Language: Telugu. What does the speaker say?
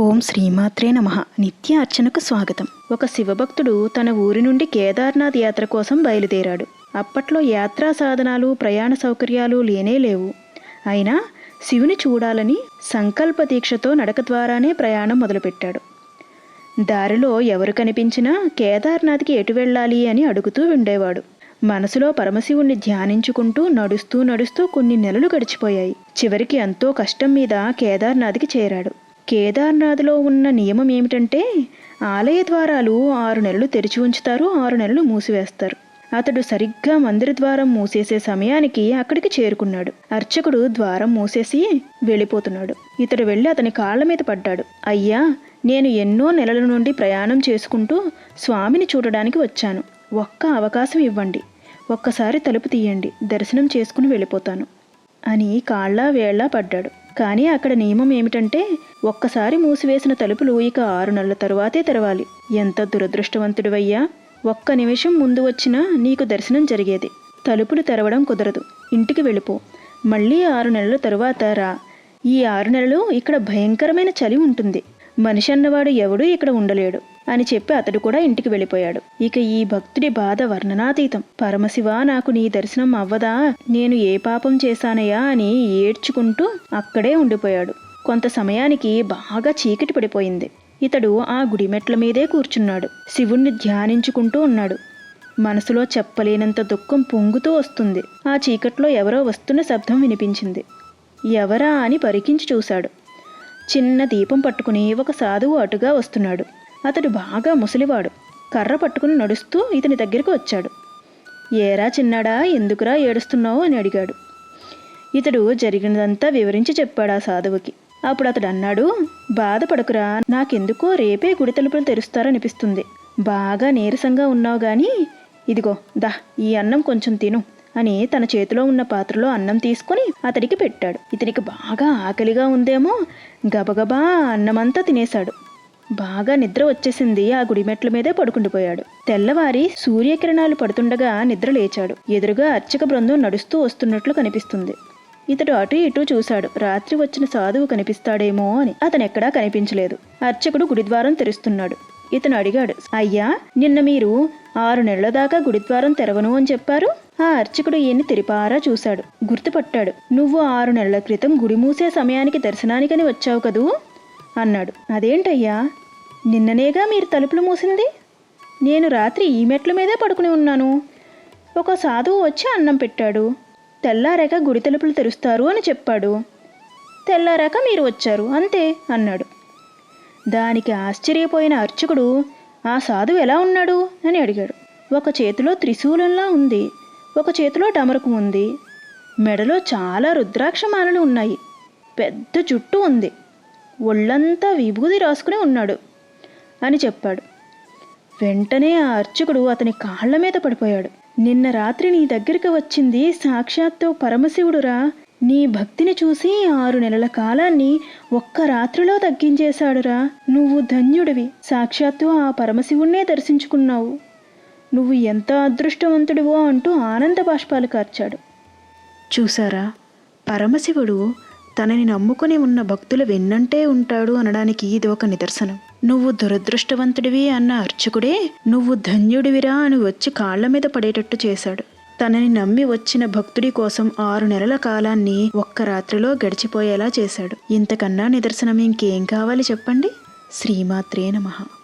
ఓం శ్రీమాత్రే నమ. నిత్య అర్చనకు స్వాగతం. ఒక శివభక్తుడు తన ఊరి నుండి కేదార్నాథ్ యాత్ర కోసం బయలుదేరాడు. అప్పట్లో యాత్రా సాధనాలు ప్రయాణ సౌకర్యాలు లేనే లేవు. అయినా శివుని చూడాలని సంకల్ప దీక్షతో నడక ద్వారానే ప్రయాణం మొదలుపెట్టాడు. దారిలో ఎవరు కనిపించినా కేదార్నాథ్కి ఎటు వెళ్ళాలి అని అడుగుతూ ఉండేవాడు. మనసులో పరమశివుణ్ణి ధ్యానించుకుంటూ నడుస్తూ నడుస్తూ కొన్ని నెలలు గడిచిపోయాయి. చివరికి ఎంతో కష్టం మీద కేదార్నాథ్కి చేరాడు. కేదార్నాథ్లో ఉన్న నియమం ఏమిటంటే ఆలయ ద్వారాలు ఆరు నెలలు తెరిచి ఉంచుతారు ఆరు నెలలు మూసివేస్తారు. అతడు సరిగ్గా మందిర ద్వారం మూసేసే సమయానికి అక్కడికి చేరుకున్నాడు. అర్చకుడు ద్వారం మూసేసి వెళ్ళిపోతున్నాడు. ఇతడు వెళ్ళి అతని కాళ్ళ మీద పడ్డాడు. అయ్యా నేను ఎన్నో నెలల నుండి ప్రయాణం చేసుకుంటూ స్వామిని చూడడానికి వచ్చాను. ఒక్క అవకాశం ఇవ్వండి. ఒక్కసారి తలుపు తీయండి. దర్శనం చేసుకుని వెళ్ళిపోతాను. అని కాళ్ళ వేళ్ళ పడ్డాడు. కానీ అక్కడ నియమం ఏమిటంటే ఒక్కసారి మూసివేసిన తలుపులు ఇక ఆరు నెలల తరువాతే తెరవాలి. ఎంత దురదృష్టవంతుడివయ్యా! ఒక్క నిమిషం ముందు వచ్చినా నీకు దర్శనం జరిగేది. తలుపులు తెరవడం కుదరదు. ఇంటికి వెళ్ళిపో. మళ్ళీ ఆరు నెలల తరువాత రా. ఈ ఆరు నెలలు ఇక్కడ భయంకరమైన చలి ఉంటుంది. మనిషి అన్నవాడు ఎవడూ ఇక్కడ ఉండలేడు. అని చెప్పి అతడు కూడా ఇంటికి వెళ్ళిపోయాడు. ఇక ఈ భక్తుడి బాధ వర్ణనాతీతం. పరమశివ నాకు నీ దర్శనం అవ్వదా? నేను ఏ పాపం చేశానయా అని ఏడ్చుకుంటూ అక్కడే ఉండిపోయాడు. కొంత సమయానికి బాగా చీకటి పడిపోయింది. ఇతడు ఆ గుడి మెట్ల మీదే కూర్చున్నాడు. శివుణ్ణి ధ్యానించుకుంటూ ఉన్నాడు. మనసులో చెప్పలేనంత దుఃఖం పొంగుతూ వస్తుంది. ఆ చీకట్లో ఎవరో వస్తున్న శబ్దం వినిపించింది. ఎవరా అని పరికించి చూశాడు. చిన్న దీపం పట్టుకుని ఒక సాధువు అటుగా వస్తున్నాడు. అతడు బాగా ముసలివాడు. కర్ర పట్టుకుని నడుస్తూ ఇతని దగ్గరికి వచ్చాడు. ఏరా చిన్నాడా ఎందుకురా ఏడుస్తున్నావు? అని అడిగాడు. ఇతడు జరిగినదంతా వివరించి చెప్పాడు ఆ సాధువుకి. అప్పుడు అతడు అన్నాడు బాధపడకురా నాకెందుకో రేపే గుడి తలుపులు తెరుస్తారనిపిస్తుంది. బాగా నీరసంగా ఉన్నావు కానీ ఇదిగో దా ఈ అన్నం కొంచెం తిను అని తన చేతిలో ఉన్న పాత్రలో అన్నం తీసుకుని అతడికి పెట్టాడు. ఇతనికి బాగా ఆకలిగా ఉందేమో గబగబా అన్నమంతా తినేశాడు. బాగా నిద్ర వచ్చేసింది. ఆ గుడి మెట్ల మీదే పడుకుండిపోయాడు తెల్లవారి సూర్యకిరణాలు పడుతుండగా నిద్ర లేచాడు. ఎదురుగా అర్చక బృందం నడుస్తూ వస్తున్నట్లు కనిపిస్తుంది. ఇతడు అటు ఇటు చూశాడు. రాత్రి వచ్చిన సాధువు కనిపిస్తాడేమో అని అతను ఎక్కడా కనిపించలేదు. అర్చకుడు గుడిద్వారం తెరుస్తున్నాడు. ఇతను అడిగాడు అయ్యా నిన్న మీరు ఆరు నెలల దాకా గుడిద్వారం తెరవను అని చెప్పారు? ఆ అర్చకుడు ఈయన్ని తెరిపారా చూశాడు. గుర్తుపట్టాడు నువ్వు ఆరు నెలల క్రితం గుడి మూసే సమయానికి దర్శనానికని వచ్చావు కదూ? అన్నాడు. అదేంటయ్యా? నిన్ననేగా మీరు తలుపులు మూసింది? నేను రాత్రి ఈ మెట్ల మీదే పడుకుని ఉన్నాను. ఒక సాధువు వచ్చి అన్నం పెట్టాడు. తెల్లారాక గుడి తలుపులు తెరుస్తారు అని చెప్పాడు. తెల్లారాక మీరు వచ్చారు అంతే అన్నాడు. దానికి ఆశ్చర్యపోయిన అర్చకుడు ఆ సాధువు ఎలా ఉన్నాడు? అని అడిగాడు. ఒక చేతిలో త్రిశూలంలా ఉంది ఒక చేతిలో డమరకు ఉంది మెడలో చాలా రుద్రాక్షమాలలు ఉన్నాయి పెద్ద జుట్టు ఉంది ఒళ్ళంతా విభూది రాసుకుని ఉన్నాడు. అని చెప్పాడు. వెంటనే ఆ అర్చకుడు అతని కాళ్ళ మీద పడిపోయాడు. నిన్న రాత్రి నీ దగ్గరికి వచ్చింది సాక్షాత్తు పరమశివుడురా. నీ భక్తిని చూసి ఆరు నెలల కాలాన్ని ఒక్క రాత్రిలో తగ్గించేశాడురా. నువ్వు ధన్యుడివి. సాక్షాత్తు ఆ పరమశివుణ్ణే దర్శించుకున్నావు. నువ్వు ఎంత అదృష్టవంతుడివో అంటూ ఆనంద బాష్పాలు కార్చాడు. చూసారా పరమశివుడు తనని నమ్ముకుని ఉన్న భక్తుల వెన్నంటే ఉంటాడు అనడానికి ఇది ఒక నిదర్శనం. నువ్వు దురదృష్టవంతుడివి అన్న అర్చకుడే నువ్వు ధన్యుడివిరా అని వచ్చి కాళ్ళ మీద పడేటట్టు చేశాడు. తనని నమ్మి వచ్చిన భక్తుడి కోసం ఆరు నెలల కాలాన్ని ఒక్క రాత్రిలో గడిచిపోయేలా చేశాడు. ఇంతకన్నా నిదర్శనం ఇంకేం కావాలి చెప్పండి? శ్రీమాత్రే నమః.